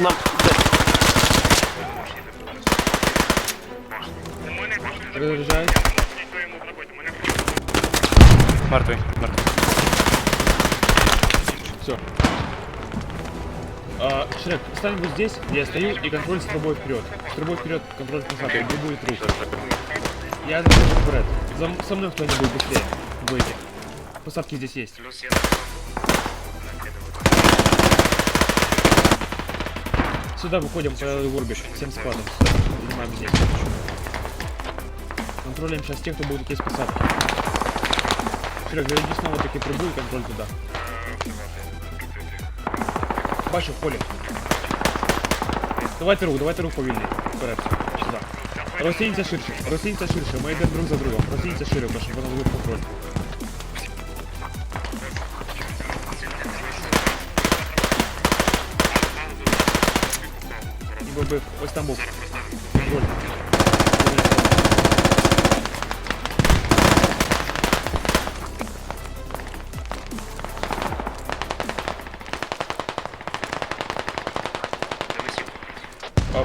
По нам. Перезаряджають. Мертвий, мертвий. Все. А, Шрек, встань вот здесь, я стою, и контроль с трубой вперед. С трубой вперед, контроль посадки, где будет рух. Я захожу вперед. За, м- со мной кто-нибудь быстрее. Будете. Посадки здесь есть. Сюда выходим по Урбиш, всем. Сюда. Занимаем здесь. Контролем сейчас тех, кто будет идти посадки. Шрек, заведи снова таки трубу и контроль туда. Бачу, в полі. Давайте рух, давайте рух повільний. Вперед. Сюди. Розсінься ширше, розсінься ширше, ми йдемо друг за другом. Розсінься широко, щоб воно було контроль. І бобив, ось там був.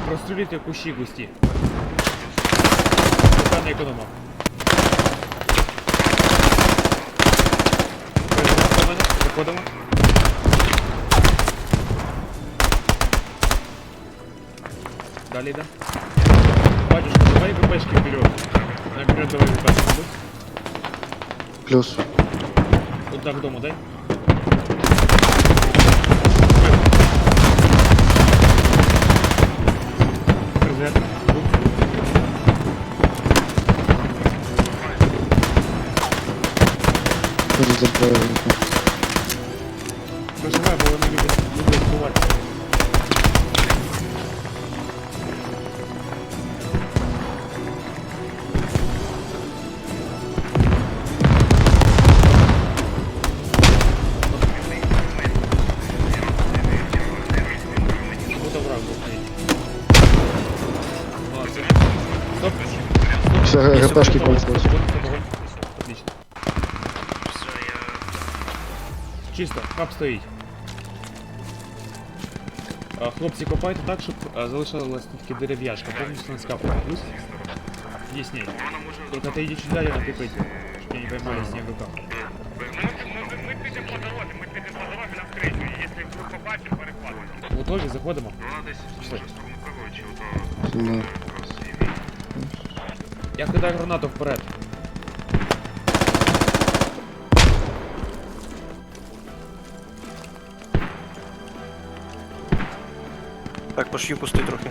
Прострілити кущі густі. Пока не економав. Заходимо, Далі йде. Батюшка, давай ВПшки вперед. Наперед давай ВПшки. будь. Плюс. Вот так дому дай. Резерв. Перезаряджаю. Проживай, бо вони люблять, люблять бувати. Все, ГПшки секунду, полетіли. секунду, секунду. Чисто, хаб стоїть. А, хлопці, копайте так, щоб а, залишалась тільки дерев'яшка, повністю не скапала. Плюс? Є сніг. Только ти йди сюди, я щоб я не поймали сніг в руках. Ми підемо по дорозі, ми підемо по дорозі навстречу, і якщо вдруг побачимо, перехватимо. Готові, заходимо. Пішли. Да. Я кидаю гранату вперед. Так, пошью пустий трохи.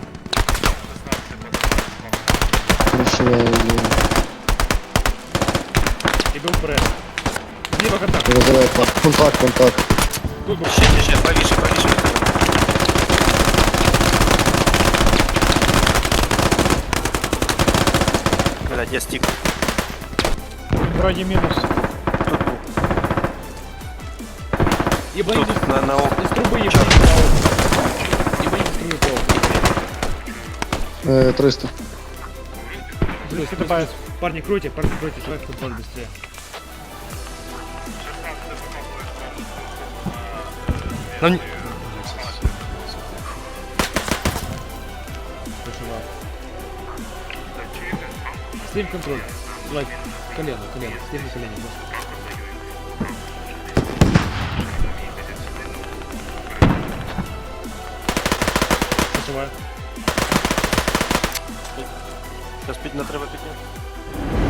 Її. Іду вперед. Зліва контакт. Контакт, контакт. Тут був. Ще, ще, ще, правіше, правіше. Блядь, я стік. Вроді мінус. Тут був. Єба Тут, на, на ок. Із труби є Чорт. Єба з труби паук. Е, 300. Плюс, плюс, плюс. Парни, кройте, парни, кройте, человек контроль быстрее. Ну, Стиль контроль. Лайк. Колено, колено. Стиль на колено. Почуваю. Сейчас пить на треба піти.